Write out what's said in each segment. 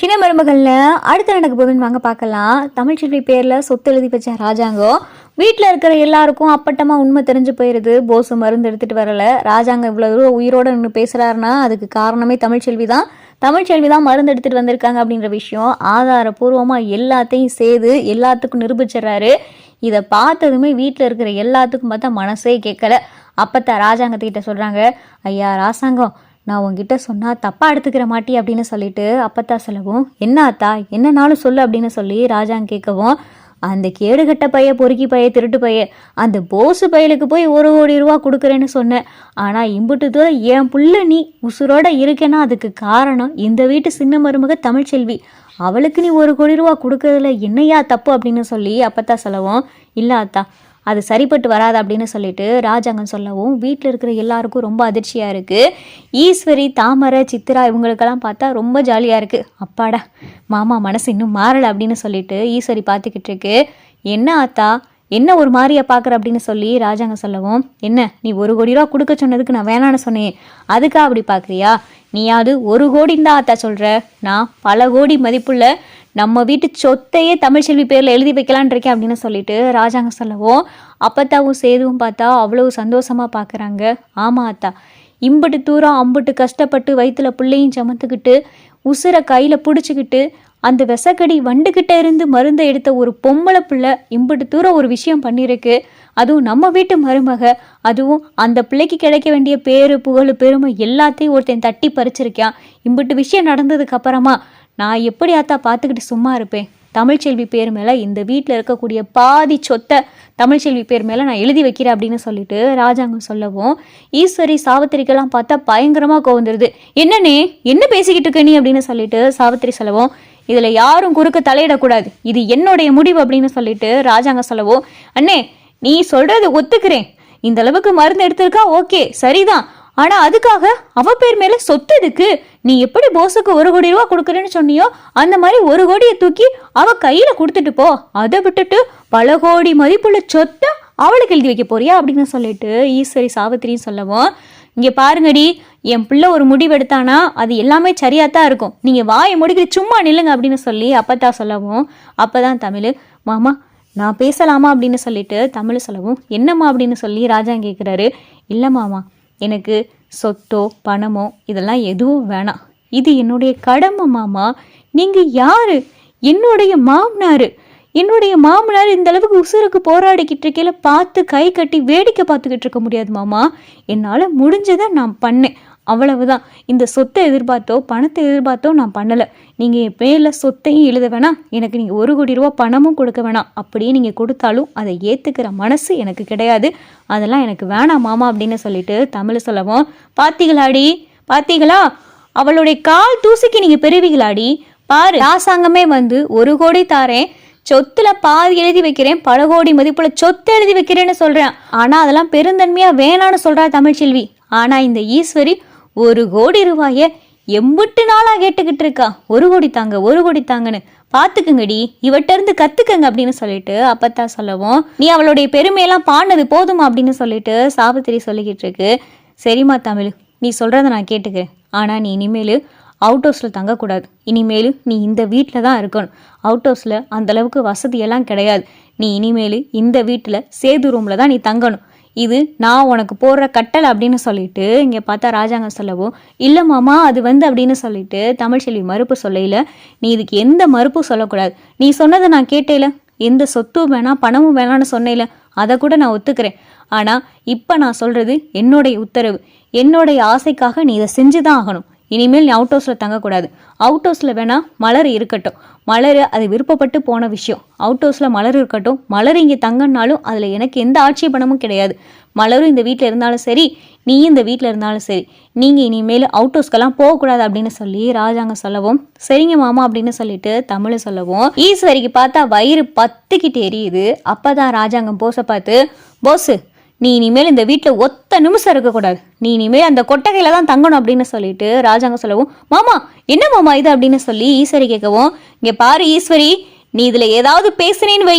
சின்ன மருமகளில் அடுத்து நடக்க போகுதுன்னு வாங்க பார்க்கலாம். தமிழ்ச்செல்வி பேரில் சொத்து எழுதி வச்ச ராஜாங்கம் வீட்டில் இருக்கிற எல்லாருக்கும் அப்பட்டமாக உண்மை தெரிஞ்சு போயிடுது போஸ் மருந்து எடுத்துகிட்டு வரல. ராஜாங்கம் இவ்வளோ தூரம் உயிரோடு நின்று பேசுகிறாருன்னா அதுக்கு காரணமே தமிழ்ச்செல்வி தான். தமிழ்ச்செல்வி தான் மருந்து எடுத்துகிட்டு வந்திருக்காங்க அப்படின்ற விஷயம். ஆதாரபூர்வமாக எல்லாத்தையும் செய்து எல்லாத்துக்கும் நிரூபிச்சிடுறாரு. இதை பார்த்ததுமே வீட்டில் இருக்கிற எல்லாத்துக்கும் பார்த்தா மனசே கேட்கல. அப்பத்தான் ராஜாங்கத்துக்கிட்ட சொல்கிறாங்க ஐயா ராசாங்கம் நான் உங்ககிட்ட சொன்னால் தப்பாக எடுத்துக்கிற மாட்டி அப்படின்னு சொல்லிட்டு அப்பத்தா சொல்லவும் என்ன அத்தா என்னனாலும் சொல்லு அப்படின்னு சொல்லி ராஜாங்க கேட்கவும் அந்த கேடுகட்ட பைய பொறுக்கி பைய திருட்டு பைய அந்த போசு பையலுக்கு போய் ஒரு கோடி ரூபா கொடுக்குறேன்னு சொன்னேன் ஆனால் இம்புட்டு தூரம் என் புள்ள நீ உசுரோட இருக்கேன்னா அதுக்கு காரணம் இந்த வீட்டு சின்ன மருமக தமிழ்ச்செல்வி. அவளுக்கு நீ ஒரு கோடி ரூபா கொடுக்கறதுல என்னையா தப்பு? அப்படின்னு சொல்லி அப்பத்தா சொல்லவும் இல்லை அத்தா அது சரிப்பட்டு வராது அப்படின்னு சொல்லிட்டு ராஜாங்கம் சொல்லவும் வீட்டில் இருக்கிற எல்லாருக்கும் ரொம்ப அதிர்ச்சியாக இருக்குது ஈஸ்வரி தாமரை சித்திரா இவங்களுக்கெல்லாம் பார்த்தா ரொம்ப ஜாலியாக இருக்குது அப்பாடா மாமா மனசு இன்னும் மாறலை அப்படின்னு சொல்லிட்டு ஈஸ்வரி பார்த்துக்கிட்டு இருக்கு. என்ன ஆத்தா என்ன ஒரு மாதிரியா பார்க்குற அப்படின்னு சொல்லி ராஜாங்க சொல்லவும் என்ன நீ ஒரு கோடி ரூபா கொடுக்க சொன்னதுக்கு நான் வேணான்னு சொன்னேன். அதுக்கா அப்படி பார்க்குறியா? நீயாவது ஒரு கோடின்னு தான் ஆத்தா சொல்கிற நான் பல கோடி மதிப்புள்ள நம்ம வீட்டு சொத்தையே தமிழ்ச்செல்வி பேரில் எழுதி வைக்கலான் இருக்கேன் அப்படின்னு சொல்லிட்டு ராஜாங்க சொல்லவும் அப்பத்தாவும் சேதுவும் பார்த்தா அவ்வளோ சந்தோஷமாக பார்க்குறாங்க. ஆமாம் அத்தா இம்புட்டு தூரம் அம்புட்டு கஷ்டப்பட்டு வயிற்றுல பிள்ளையும் சமத்துக்கிட்டு உசுரை கையில் பிடிச்சிக்கிட்டு அந்த விசக்கடி வண்டுக்கிட்ட இருந்து மருந்தை எடுத்த ஒரு பொம்பளை பிள்ளை இம்புட்டு தூரம் ஒரு விஷயம் பண்ணியிருக்கு. அதுவும் நம்ம வீட்டு மருமக. அதுவும் அந்த பிள்ளைக்கு கிடைக்க வேண்டிய பேரு புகழ் பெருமை எல்லாத்தையும் ஒருத்தன் தட்டி பறிச்சிருக்கான் இம்புட்டு விஷயம் நடந்ததுக்கு அப்புறமா நான் எப்படி ஆத்தா பார்த்துக்கிட்டு சும்மா இருப்பேன்? தமிழ்ச்செல்வி பேர் மேலே இந்த வீட்டில் இருக்கக்கூடிய பாதி சொத்தை தமிழ்ச்செல்வி பேர் மேலே நான் எழுதி வைக்கிறேன் அப்படின்னு சொல்லிட்டு ராஜாங்கம் சொல்லவும் ஈஸ்வரி சாவித்திரிக்கெல்லாம் பார்த்தா பயங்கரமாக கோவந்துருது என்னன்னே என்ன பேசிக்கிட்டு இருக்க நீ அப்படின்னு சொல்லிட்டு சாவித்திரி சொல்லவும் இதில் யாரும் குறுக்க தலையிடக்கூடாது. இது என்னுடைய முடிவு அப்படின்னு சொல்லிட்டு ராஜாங்க சொல்லவும் அண்ணே நீ சொல்றது ஒத்துக்கிறேன். இந்த அளவுக்கு மருந்து எடுத்திருக்கா ஓகே சரிதான். ஆனா அதுக்காக அவ பேர் மேல சொத்து எதுக்கு நீ எப்படி போஸுக்கு ஒரு கோடி ரூபா கொடுக்குறேன்னு சொன்னியோ அந்த மாதிரி ஒரு கோடியை தூக்கி அவ கையில கொடுத்துட்டு போ. அதை விட்டுட்டு பல கோடி மதிப்புள்ள சொத்தை அவளுக்கு எழுதி வைக்க போறியா? அப்படின்னு சொல்லிட்டு ஈஸ்வரி சாவித்திரின்னு சொல்லவும் இங்கே பாருங்கடி என் பிள்ளை ஒரு முடிவெடுத்தானா அது எல்லாமே சரியாக தான் இருக்கும். நீங்கள் வாயை முடிக்கிட்டு சும்மா நில்லுங்க அப்படின்னு சொல்லி அப்பத்தா சொல்லவும் அப்பதான் தமிழ் மாமா நான் பேசலாமா? அப்படின்னு சொல்லிட்டு தமிழ் சொல்லவும் என்னம்மா? அப்படின்னு சொல்லி ராஜா கேட்குறாரு இல்லை மாமா எனக்கு சொத்தோ பணமோ இதெல்லாம் எதுவும் வேணாம். இது என்னுடைய கடமை மாமா. நீங்கள் யார்? என்னுடைய மாமனார். என்னுடைய மாமனார் இந்த அளவுக்கு உசுருக்கு போராடிக்கிட்டு இருக்கையில் பார்த்து கை கட்டி வேடிக்கை பார்த்துக்கிட்டு இருக்க முடியாது மாமா. என்னால் முடிஞ்சதை நான் பண்ணேன். அவ்வளவுதான். இந்த சொத்தை எதிர்பார்த்தோ பணத்தை எதிர்பார்த்தோ நான் பண்ணலை. நீங்கள் என் பேரில் சொத்தையும் எழுத வேணாம். எனக்கு நீங்கள் ஒரு கோடி ரூபா பணமும் கொடுக்க வேணாம். அப்படியே நீங்கள் கொடுத்தாலும் அதை ஏற்றுக்கிற மனசு எனக்கு கிடையாது. அதெல்லாம் எனக்கு வேணாம் மாமா அப்படின்னு சொல்லிட்டு தமிழ் சொல்லவும் பாத்தீங்களாடி? பாத்தீங்களா? அவளுடைய கால் தூசிக்கு நீங்கள் பெறுவீங்களாடி பாரு ராசாங்கமே வந்து ஒரு கோடி தாரேன். சொத்துல பாதி எழுதி வைக்கிறேன். பல கோடி மதிப்புல சொத்து எழுதி வைக்கிறேன்னு சொல்றேன். ஆனா அதெல்லாம் பெருந்தன்மையா வேணான்னு சொல்றா தமிழ்ச்செல்வி. ஆனா இந்த ஈஸ்வரி ஒரு கோடி ரூபாய எம்பட்டு நாளாக கேட்டுக்கிட்டு இருக்கா. ஒரு கோடி தாங்க ஒரு கோடி தாங்கன்னு. பார்த்துக்குங்கடி இவட்ட இருந்து கத்துக்கங்க அப்படின்னு சொல்லிட்டு அப்பத்தா சொல்லவும் நீ அவளுடைய பெருமையெல்லாம் பாடினது போதுமா அப்படின்னு சொல்லிட்டு சாவித்திரி சொல்லிக்கிட்டு இருக்கு. சரிம்மா தமிழ் நீ சொல்கிறத நான் கேட்டுக்கிறேன். ஆனால் நீ இனிமேல் அவுட் ஹவுஸில் தங்கக்கூடாது. இனிமேல் நீ இந்த வீட்டில் தான் இருக்கணும். அவுட் ஹவுஸில் அந்தளவுக்கு வசதியெல்லாம் கிடையாது. நீ இனிமேல் இந்த வீட்டில் சேது ரூமில் தான் நீ தங்கணும். இது நான் உனக்கு போடுற கட்டளை அப்படின்னு சொல்லிட்டு இங்கே பார்த்தா ராஜாங்க சொல்லவும் இல்லை மாமா அது வந்து அப்படின்னு சொல்லிட்டு தமிழ்ச்செல்வி மறுப்பு சொல்லையில் நீ இதுக்கு எந்த மறுப்பும் சொல்லக்கூடாது. நீ சொன்னதை நான் கேட்டேல. எந்த சொத்தும் வேணாம் பணமும் வேணாம்னு சொன்னேல. அதை கூட நான் ஒத்துக்கிறேன். ஆனால் இப்போ நான் சொல்கிறது என்னுடைய உத்தரவு. என்னுடைய ஆசைக்காக நீ இதை செஞ்சு தான் ஆகணும். இனிமேல் நீ அவுட் ஹவுஸில் தங்கக்கூடாது. அவுட் ஹவுஸில் வேணால் மலர் இருக்கட்டும். மலர் அது விருப்பப்பட்டு போன விஷயம். அவுட் ஹவுஸில் மலர் இருக்கட்டும். மலர் இங்கே தங்கன்னாலும் அதில் எனக்கு எந்த ஆட்சேபணமும் கிடையாது. மலரும் இந்த வீட்டில் இருந்தாலும் சரி நீயும் இந்த வீட்டில் இருந்தாலும் சரி நீங்கள் இனிமேல் அவுட் ஹவுஸ்க்கெல்லாம் போகக்கூடாது அப்படின்னு சொல்லி ராஜாங்க சொல்லவும் சரிங்க மாமா அப்படின்னு சொல்லிட்டு தமிழ் சொல்லவும் ஈஸ்வரிக்கு பார்த்தா வயிறு பத்துக்கிட்டு எரியுது. அப்போ தான் ராஜாங்கம் போஸை பார்த்து போஸு நீ இனிமேல் இந்த வீட்டில் ஒத்த நிமிஷம் இருக்கக்கூடாது. நீ இனிமேல் அந்த கொட்டகையில் தான் தங்கணும் அப்படின்னு சொல்லிட்டு ராஜாங்க சொல்லவும் மாமா என்ன மாமா இது? அப்படின்னு சொல்லி ஈஸ்வரி கேட்கவும் இங்கே பாரு ஈஸ்வரி நீ இதில் ஏதாவது பேசுனேன்னு வை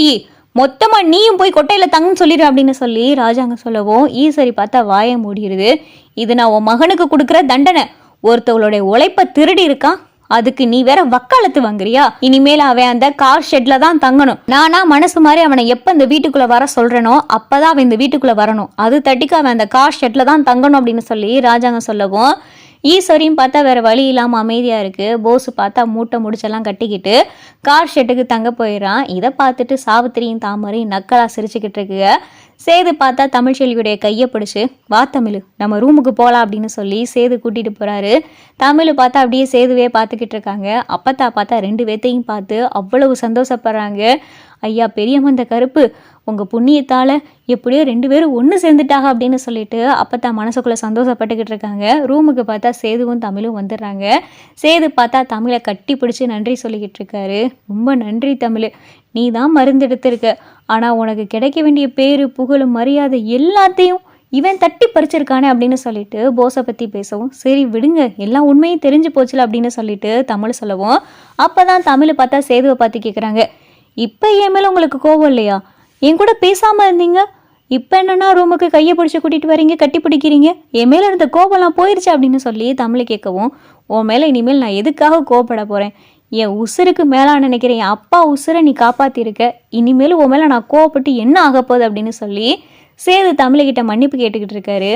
மொத்தமாக நீயும் போய் கொட்டையில் தங்கன்னு சொல்லிடு அப்படின்னு சொல்லி ராஜாங்க சொல்லவும் ஈஸ்வரி பார்த்தா வாய மூடிடுது. இது நான் உன் மகனுக்கு கொடுக்குற தண்டனை. ஒருத்தவங்களுடைய உழைப்பை திருடி இருக்கான் அதுக்கு நீ வேற வக்காலத்து வாங்குறியா? இனிமேல் அவன் அந்த கார் ஷெட்ல தான் தங்கணும். நானா மனசு மாதிரி அவனை எப்ப இந்த வீட்டுக்குள்ள வர சொல்றேனோ அப்பதான் அவன் இந்த வீட்டுக்குள்ள வரணும். அது தட்டிக்கு அவன் அந்த கார் ஷெட்ல தான் தங்கணும் அப்படின்னு சொல்லி ராஜாங்க சொல்லவும் ஈஸ்வரியும் பார்த்தா வேற வழி இல்லாம அமைதியா இருக்கு. போஸு பார்த்தா மூட்டை முடிச்செல்லாம் கட்டிக்கிட்டு கார் ஷெட்டுக்கு தங்க போயிடறான். இதை பார்த்துட்டு சாவித்திரியும் தாமரையும் நக்கலா சிரிச்சுக்கிட்டு இருக்குங்க. சேது பார்த்தா தமிழ்ச்செல்வியுடைய கையை பிடிச்சு வா தமிழ் நம்ம ரூமுக்கு போகலாம் அப்படின்னு சொல்லி சேது கூட்டிட்டு போறாரு. தமிழ் பார்த்தா அப்படியே சேதுவே பார்த்துக்கிட்டு இருக்காங்க. அப்பத்தா பார்த்தா ரெண்டு பேர்த்தையும் பார்த்து அவ்வளவு சந்தோஷப்படுறாங்க. ஐயா பெரியம்மா கருப்பு உங்கள் புண்ணியத்தால் எப்படியோ ரெண்டு பேரும் ஒன்று சேர்ந்துட்டாங்க அப்படின்னு சொல்லிட்டு அப்பத்தா மனசுக்குள்ளே சந்தோஷப்பட்டுக்கிட்டு இருக்காங்க. ரூமுக்கு பார்த்தா சேதுவும் தமிழும் வந்துடுறாங்க. சேது பார்த்தா தமிழை கட்டி பிடிச்சி நன்றி சொல்லிக்கிட்டு இருக்காரு. ரொம்ப நன்றி தமிழ். நீ தான் மருந்து எடுத்திருக்க. ஆனால் உனக்கு கிடைக்க வேண்டிய பேரு புகழும் மரியாதை எல்லாத்தையும் இவன் தட்டி பறிச்சிருக்கானே அப்படின்னு சொல்லிட்டு போஸை பற்றி பேசவும் சரி விடுங்க எல்லாம் உண்மையும் தெரிஞ்சு போச்சுல அப்படின்னு சொல்லிட்டு தமிழ் சொல்லவும். அப்போ தான் தமிழ் பார்த்தா சேதுவை பார்த்து கேட்குறாங்க இப்போ என் மேலே உங்களுக்கு கோவம் இல்லையா? என் கூட பேசாமல் இருந்தீங்க? இப்போ என்னன்னா ரூமுக்கு கையை பிடிச்சி கூட்டிகிட்டு வரீங்க கட்டி பிடிக்கிறீங்க? என் மேலே இருந்த கோபம்லாம் போயிடுச்சு அப்படின்னு சொல்லி தமிழ் கேட்கவும் உன் மேலே இனிமேல் நான் எதுக்காக கோவப்பட போகிறேன் என் உசுருக்கு மேலே நினைக்கிறேன் என் அப்பா உசுரை நீ காப்பாற்றியிருக்க இனிமேல் உன் மேலே நான் கோவப்பட்டு என்ன ஆக போகுது? அப்படின்னு சொல்லி சேது தமிழ்கிட்ட மன்னிப்பு கேட்டுக்கிட்டு இருக்காரு.